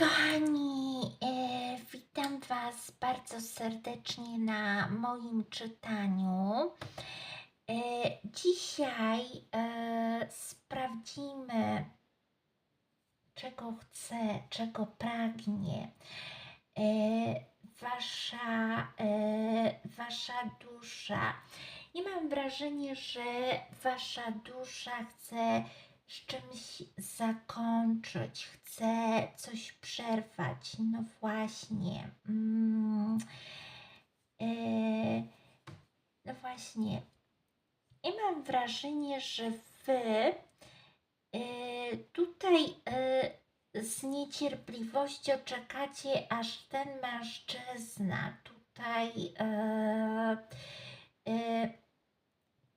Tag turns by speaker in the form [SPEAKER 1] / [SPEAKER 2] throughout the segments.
[SPEAKER 1] Kochani, e, witam Was bardzo serdecznie na moim czytaniu. E, dzisiaj e, sprawdzimy, czego chce, czego pragnie e, wasza, e, wasza dusza. I mam wrażenie, że Wasza dusza chce z czymś zakończyć, chce coś przerwać. No właśnie. E, no właśnie. I mam wrażenie, że Wy e, tutaj e, z niecierpliwością czekacie, aż ten mężczyzna tutaj e, e,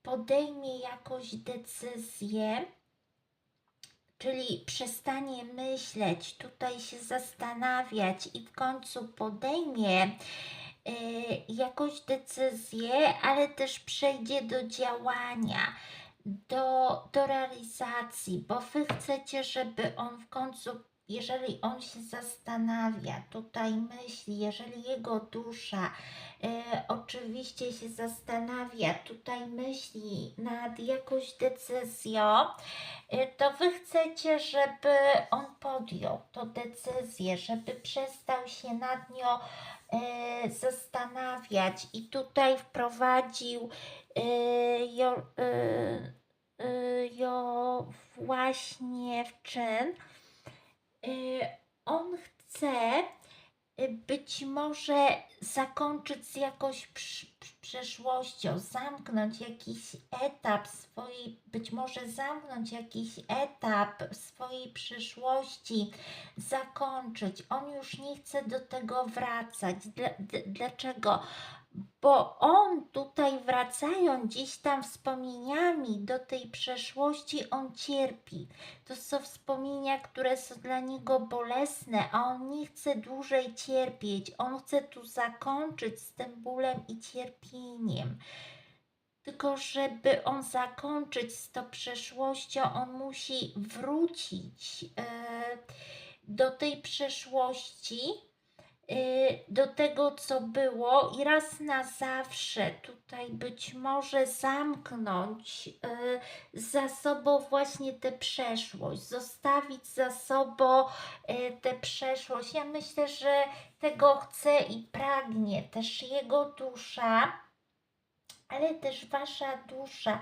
[SPEAKER 1] podejmie jakąś decyzję, czyli przestanie myśleć, tutaj się zastanawiać i w końcu podejmie e, jakąś decyzję, ale też przejdzie do działania, do, do realizacji, bo wy chcecie, żeby on w końcu, jeżeli on się zastanawia, tutaj myśli, jeżeli jego dusza e, oczywiście się zastanawia, tutaj myśli nad jakąś decyzją, e, to wy chcecie, żeby on podjął tę decyzję, żeby przestał się nad nią e, zastanawiać i tutaj wprowadził e, ją właśnie w czyn. E, on chce y, być może zakończyć z jakąś przeszłością, zamknąć jakiś etap swojej, być może zamknąć jakiś etap swojej przyszłości, zakończyć. On już nie chce do tego wracać. Dlaczego? Bo on tutaj wracając gdzieś tam wspomnieniami do tej przeszłości, on cierpi. To są wspomnienia, które są dla niego bolesne, a on nie chce dłużej cierpieć. On chce tu zakończyć z tym bólem i cierpieniem. Tylko, żeby on zakończyć z tą przeszłością, on musi wrócić e, do tej przeszłości, do tego, co było, i raz na zawsze tutaj być może zamknąć e, za sobą właśnie tę przeszłość, zostawić za sobą e, tę przeszłość. Ja myślę, że tego chce i pragnie też jego dusza, ale też wasza dusza.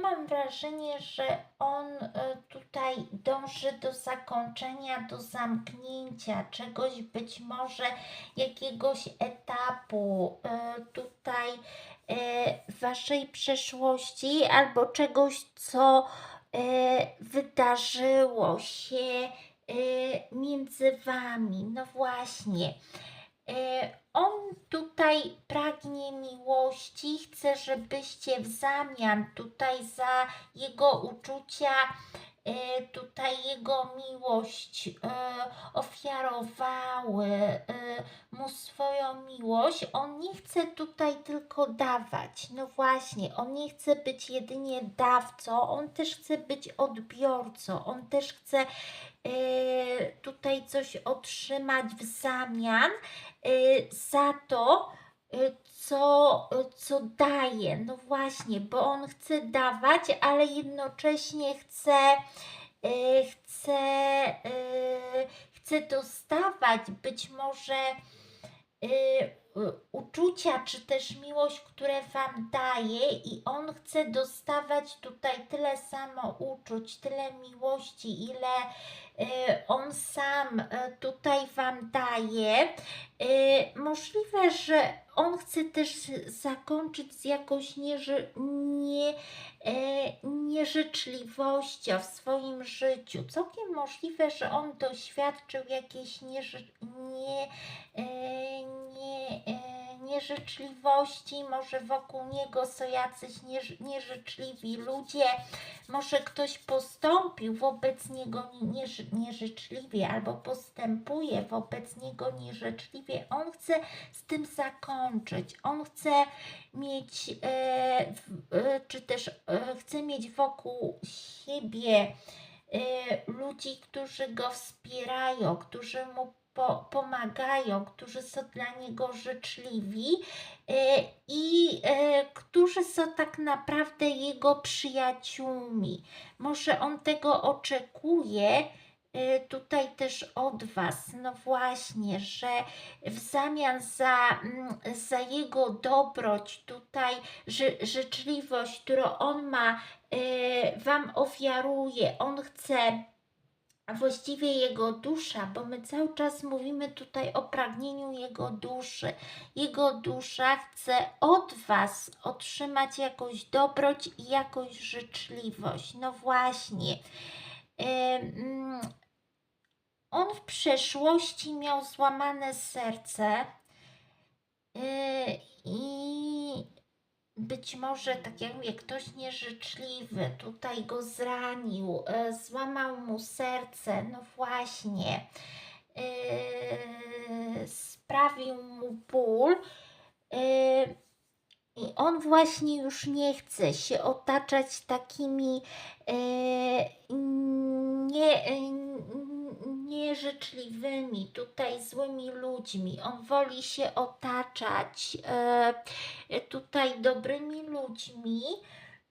[SPEAKER 1] Mam wrażenie, że on e, tutaj dąży do zakończenia, do zamknięcia czegoś, być może jakiegoś etapu e, tutaj e, w waszej przeszłości albo czegoś, co e, wydarzyło się e, między wami. No właśnie. E, On tutaj pragnie miłości, chce, żebyście w zamian tutaj za jego uczucia, tutaj jego miłość e, ofiarowały e, mu swoją miłość. On nie chce tutaj tylko dawać. No właśnie, on nie chce być jedynie dawcą, on też chce być odbiorcą, on też chce e, tutaj coś otrzymać w zamian za to, co, y, co daje. No właśnie, bo on chce dawać, ale jednocześnie chce, y, chce, y, chce dostawać być może y, y, uczucia, czy też miłość, które Wam daje, i on chce dostawać tutaj tyle samo uczuć, tyle miłości, ile y, on sam y, tutaj Wam daje. Y, Możliwe, że on chce też zakończyć z jakąś nieży, nie, e, nieżyczliwością w swoim życiu. Całkiem możliwe, że on doświadczył jakiejś nieży, nie, e, nie, e, nieżyczliwości, może wokół niego są jacyś nieży, nieżyczliwi ludzie, może ktoś postąpił wobec niego nieży, nieżyczliwie albo postępuje wobec niego nieżyczliwie. On chce z tym zakończyć. On chce mieć, e, e, czy też e, chce mieć wokół siebie ludzi, którzy go wspierają, którzy mu po, pomagają, którzy są dla niego życzliwi y, i y, którzy są tak naprawdę jego przyjaciółmi. Może on tego oczekuje y, tutaj też od Was, no właśnie, że w zamian za, mm, za jego dobroć, tutaj ży, życzliwość, którą on ma, y, Wam ofiaruje, on chce a właściwie jego dusza, bo my cały czas mówimy tutaj o pragnieniu jego duszy. Jego dusza chce od Was otrzymać jakąś dobroć i jakąś życzliwość. No właśnie. Ym, on w przeszłości miał złamane serce yy, i być może, tak jak mówię, ktoś nieżyczliwy tutaj go zranił, e, złamał mu serce, no właśnie, e, sprawił mu ból. I on właśnie już nie chce się otaczać takimi e, nie, e, nieżyczliwymi, tutaj złymi ludźmi. On woli się otaczać e, tutaj dobrymi ludźmi.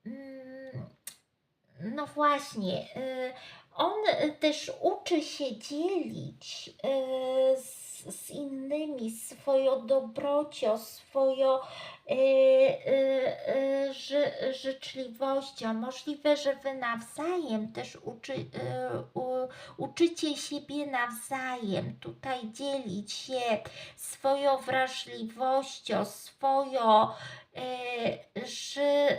[SPEAKER 1] Mm, No właśnie, y, on też uczy się dzielić y, z, z innymi swoją dobrocią, swoją y, y, y, ży, życzliwością. Możliwe, że wy nawzajem też uczy, y, u, uczycie siebie nawzajem, tutaj dzielić się swoją wrażliwością, swoją e, ży,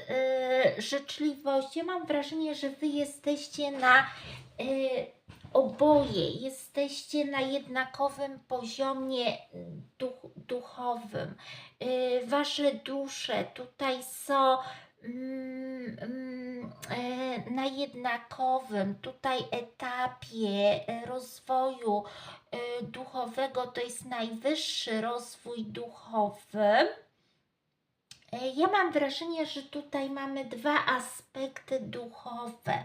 [SPEAKER 1] życzliwość. Ja mam wrażenie, że wy jesteście na e, oboje, jesteście na jednakowym poziomie duch, duchowym. E, wasze dusze tutaj są mm, mm, e, na jednakowym tutaj etapie rozwoju duchowego, to jest najwyższy rozwój duchowy. E, Ja mam wrażenie, że tutaj mamy dwa aspekty duchowe.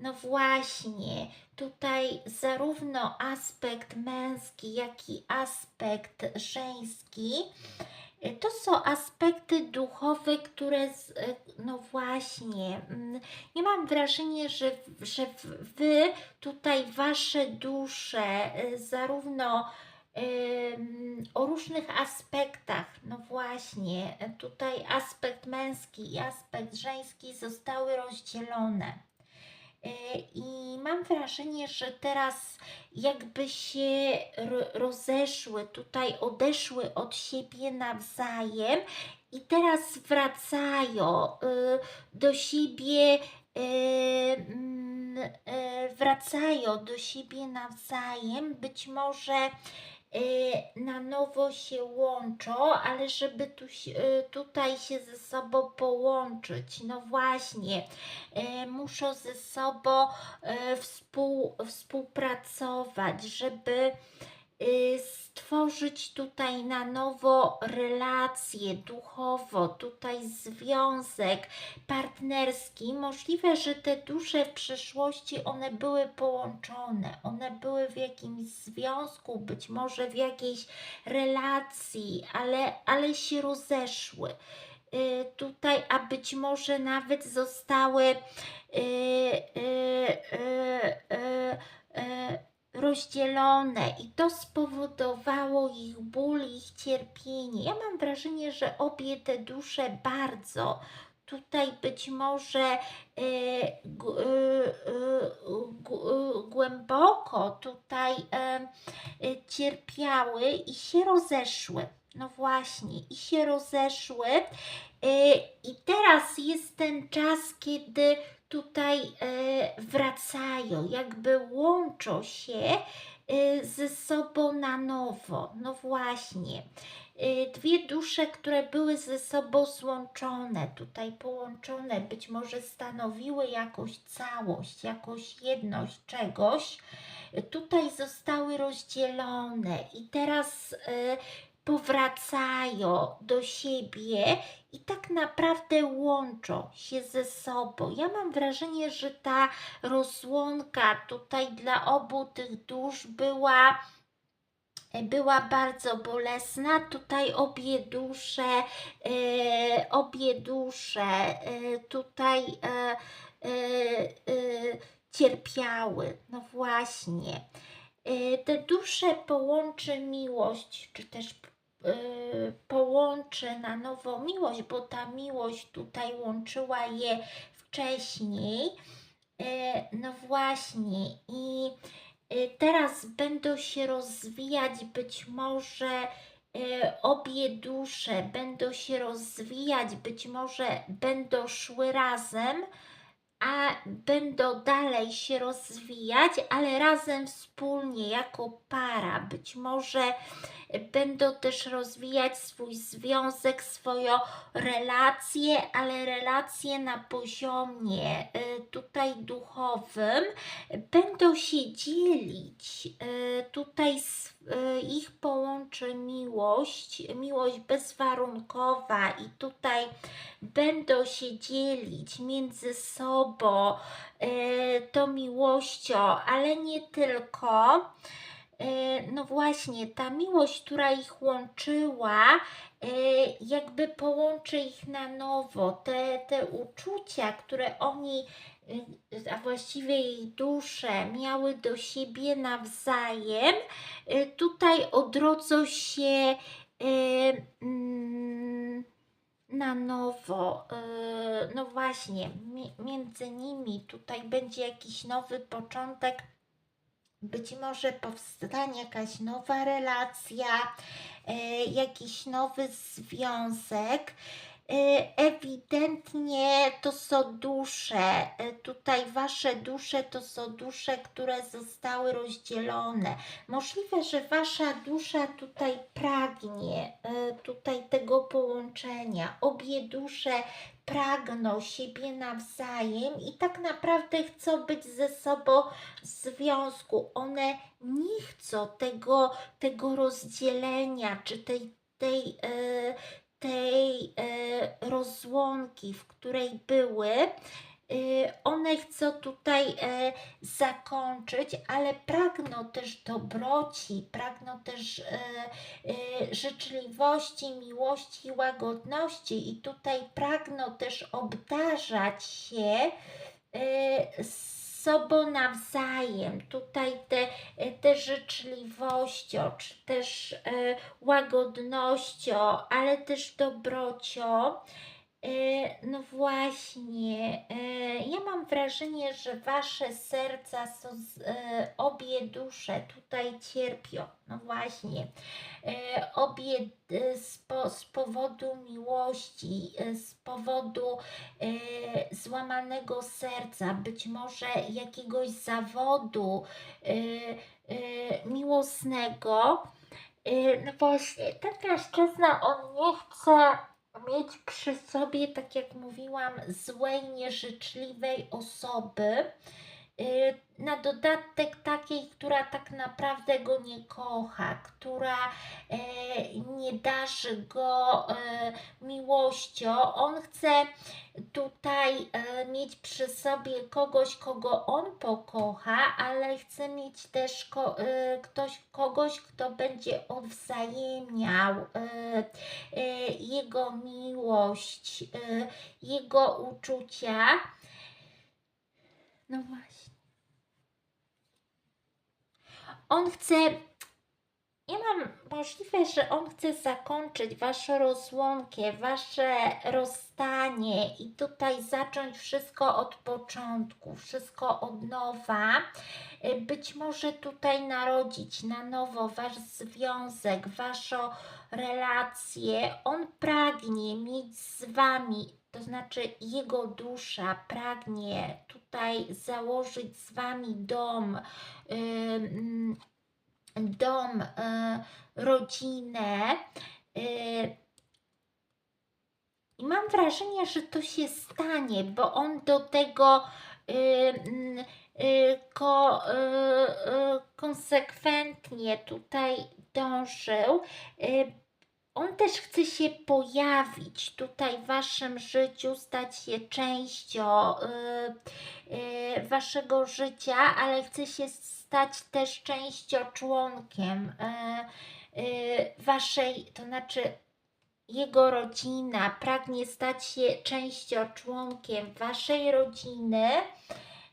[SPEAKER 1] No właśnie, tutaj zarówno aspekt męski, jak i aspekt żeński e, to są aspekty duchowe, które, e, no właśnie, mm, ja mam wrażenie, że, że wy tutaj, wasze dusze, zarówno o różnych aspektach. No właśnie, e, tutaj aspekt męski i aspekt żeński zostały rozdzielone. E, I mam wrażenie, że teraz jakby się ro- rozeszły, tutaj odeszły od siebie nawzajem i teraz wracają y, do siebie, y, mm, wracają do siebie nawzajem. Być może na nowo się łączą, ale żeby tu, y, tutaj się ze sobą połączyć, no właśnie, y, muszą ze sobą współ, współpracować, żeby stworzyć tutaj na nowo relację duchowo, tutaj związek partnerski. Możliwe, że te dusze w przeszłości one były połączone, one były w jakimś związku, być może w jakiejś relacji, ale, ale się rozeszły. Y, tutaj, a być może nawet zostały y, y, y, y, y, rozdzielone i to spowodowało ich ból, ich cierpienie. Ja mam wrażenie, że obie te dusze bardzo tutaj być może y, y, y, głęboko tutaj cierpiały i się rozeszły. No właśnie, i się rozeszły. I teraz jest ten czas, kiedy tutaj y, wracają, jakby łączą się y, ze sobą na nowo. No właśnie. Y, Dwie dusze, które były ze sobą złączone, tutaj połączone, być może stanowiły jakąś całość, jakąś jedność czegoś, tutaj zostały rozdzielone i teraz powracają do siebie i tak naprawdę łączą się ze sobą. Ja mam wrażenie, że ta rozłąka tutaj dla obu tych dusz była była bardzo bolesna. Tutaj obie dusze, e, obie dusze e, tutaj e, e, e, cierpiały. No właśnie. E, te dusze połączy miłość, czy też połączy na nowo miłość, bo ta miłość tutaj łączyła je wcześniej. E, No właśnie, i e, teraz będą się rozwijać być może obie dusze, będą się rozwijać, być może będą szły razem, a będą dalej się rozwijać, ale razem wspólnie, jako para. Być może będą też rozwijać swój związek, swoją relację, ale relacje na poziomie y, tutaj duchowym będą się dzielić. Y, Tutaj s- y, ich połączy miłość, miłość bezwarunkowa i tutaj będą się dzielić między sobą e, tą miłością, ale nie tylko. E, No właśnie, ta miłość, która ich łączyła, jakby połączy ich na nowo. Te, te uczucia, które oni, a właściwie ich dusze, miały do siebie nawzajem, e, tutaj odrodzą się. e, mm, na nowo. No właśnie, mi- między nimi tutaj będzie jakiś nowy początek. Być może powstanie jakaś nowa relacja, jakiś nowy związek. Yy, Ewidentnie to są dusze. Yy, Tutaj wasze dusze to są dusze, które zostały rozdzielone. Możliwe, że wasza dusza tutaj pragnie e, tutaj tego połączenia. Obie dusze pragną siebie nawzajem i tak naprawdę chcą być ze sobą w związku. One nie chcą tego, tego rozdzielenia czy tej, tej, e, tej e, rozłąki, w której były. E, One chcą tutaj e, zakończyć, ale pragną też dobroci, pragną też życzliwości, miłości łagodności i tutaj pragną też obdarzać się e, sobą nawzajem. Tutaj te, e, te życzliwością, czy też e, łagodnością, ale też dobrocią. E, No właśnie, e, ja mam wrażenie, że wasze serca e, obie dusze tutaj cierpią. No właśnie, obie z, po, z powodu miłości, z powodu złamanego serca, być może jakiegoś zawodu miłosnego. No właśnie, ten mężczyzna, on nie chce mieć przy sobie, tak jak mówiłam, złej, nieżyczliwej osoby. Y, Na dodatek takiej, która tak naprawdę go nie kocha, która e, nie darzy go e, miłością. On chce tutaj mieć przy sobie kogoś, kogo on pokocha, ale chce mieć też ktoś, kogoś, kto będzie odwzajemniał jego miłość, jego uczucia. No właśnie. On chce. Ja mam możliwe, że on chce zakończyć waszą rozłąkę, wasze rozstanie i tutaj zacząć wszystko od początku, wszystko od nowa. Być może tutaj narodzić na nowo wasz związek, waszą relację. On pragnie mieć z wami, to znaczy jego dusza pragnie tutaj założyć z wami dom. dom, e, rodzinę. e, I mam wrażenie, że to się stanie, bo on do tego y, mm, y, ko, y, y, konsekwentnie tutaj dążył. Y, on też chce się pojawić tutaj w waszym życiu, stać się częścią y, y, waszego życia, ale chce się stać też częścią, członkiem y, waszej, to znaczy jego rodzina pragnie stać się częścią, członkiem waszej rodziny.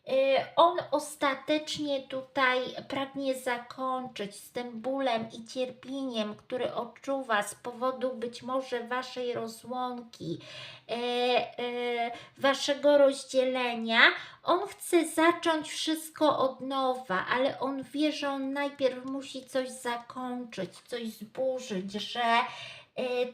[SPEAKER 1] Y, On ostatecznie tutaj pragnie zakończyć z tym bólem i cierpieniem, który odczuwa z powodu być może waszej rozłąki, e, e, waszego rozdzielenia. On chce zacząć wszystko od nowa, ale on wie, że on najpierw musi coś zakończyć, coś zburzyć, że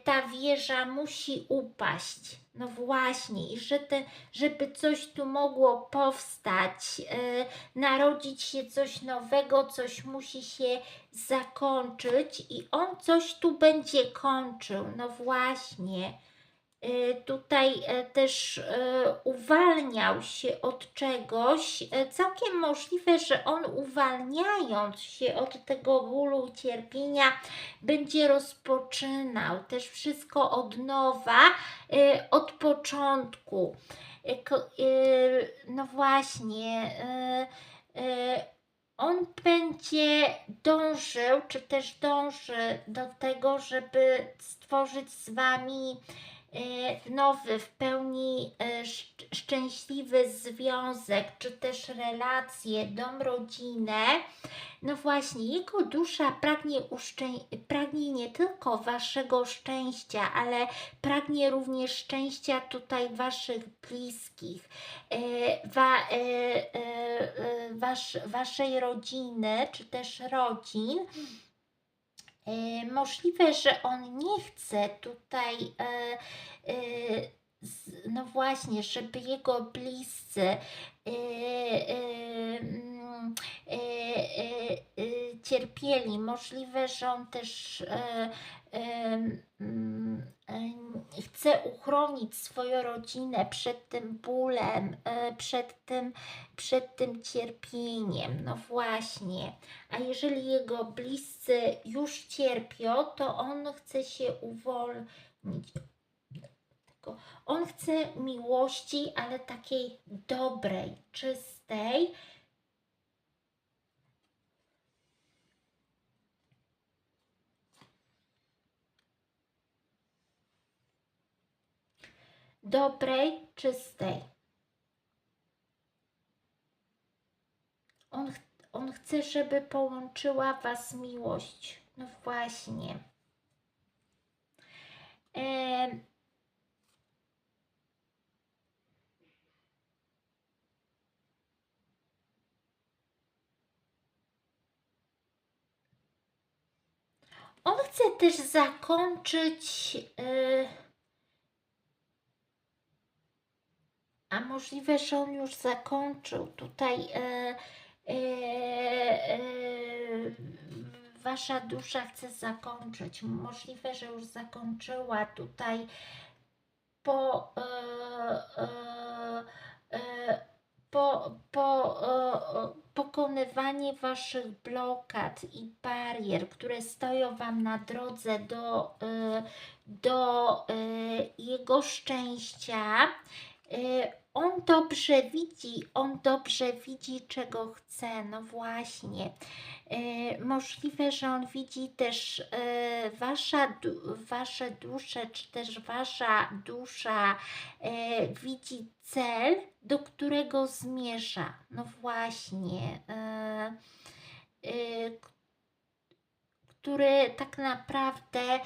[SPEAKER 1] ta wieża musi upaść. No właśnie, i że te, żeby coś tu mogło powstać, e, narodzić się coś nowego, coś musi się zakończyć i on coś tu będzie kończył. No właśnie. E, Tutaj e, też e, uwalniał się od czegoś. Całkiem możliwe, że on uwalniając się od tego bólu cierpienia, będzie rozpoczynał też wszystko od nowa, od początku. No właśnie. On będzie dążył, czy też dąży do tego, żeby stworzyć z Wami nowy, w pełni e, szcz- szczęśliwy związek, czy też relacje, dom, rodzinę. No właśnie, jego dusza pragnie, pragnie nie tylko waszego szczęścia, ale pragnie również szczęścia tutaj waszych bliskich, e, wa, e, e, e, wasz, waszej rodziny, czy też rodzin. E, Możliwe, że on nie chce tutaj, e, e, no właśnie, żeby jego bliscy mm, cierpieli. Możliwe, że on też e, e, mm, e, chce uchronić swoją rodzinę przed tym bólem, e, przed tym, przed tym cierpieniem. No właśnie. A jeżeli jego bliscy już cierpią, to on chce się uwolnić. On chce miłości, ale takiej dobrej, czystej. Dobrej, czystej. On, on chce, żeby połączyła Was miłość. No właśnie. Em, On chce też zakończyć. y, a możliwe, że on już zakończył tutaj. y, y, y, wasza dusza chce zakończyć. Możliwe, że już zakończyła tutaj po. y, y, y, po, po e, e, pokonywanie Waszych blokad i barier, które stoją Wam na drodze do, e, do e, Jego szczęścia. E, On dobrze widzi, On dobrze widzi, czego chce. No właśnie. E, Możliwe, że On widzi też e, wasza, Wasze dusze, czy też Wasza dusza widzi cel, do którego zmierza. No właśnie. Który tak naprawdę e,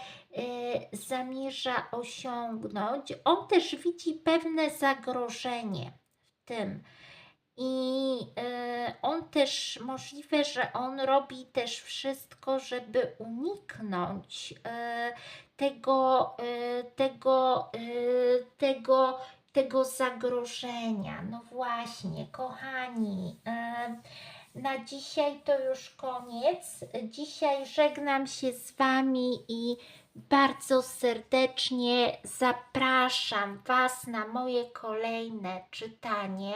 [SPEAKER 1] zamierza osiągnąć. On też widzi pewne zagrożenie w tym. I e, on też możliwe, że on robi też wszystko, żeby uniknąć e, tego, tego, tego, tego zagrożenia. No właśnie, kochani. Na dzisiaj to już koniec. Dzisiaj żegnam się z Wami i bardzo serdecznie zapraszam Was na moje kolejne czytanie.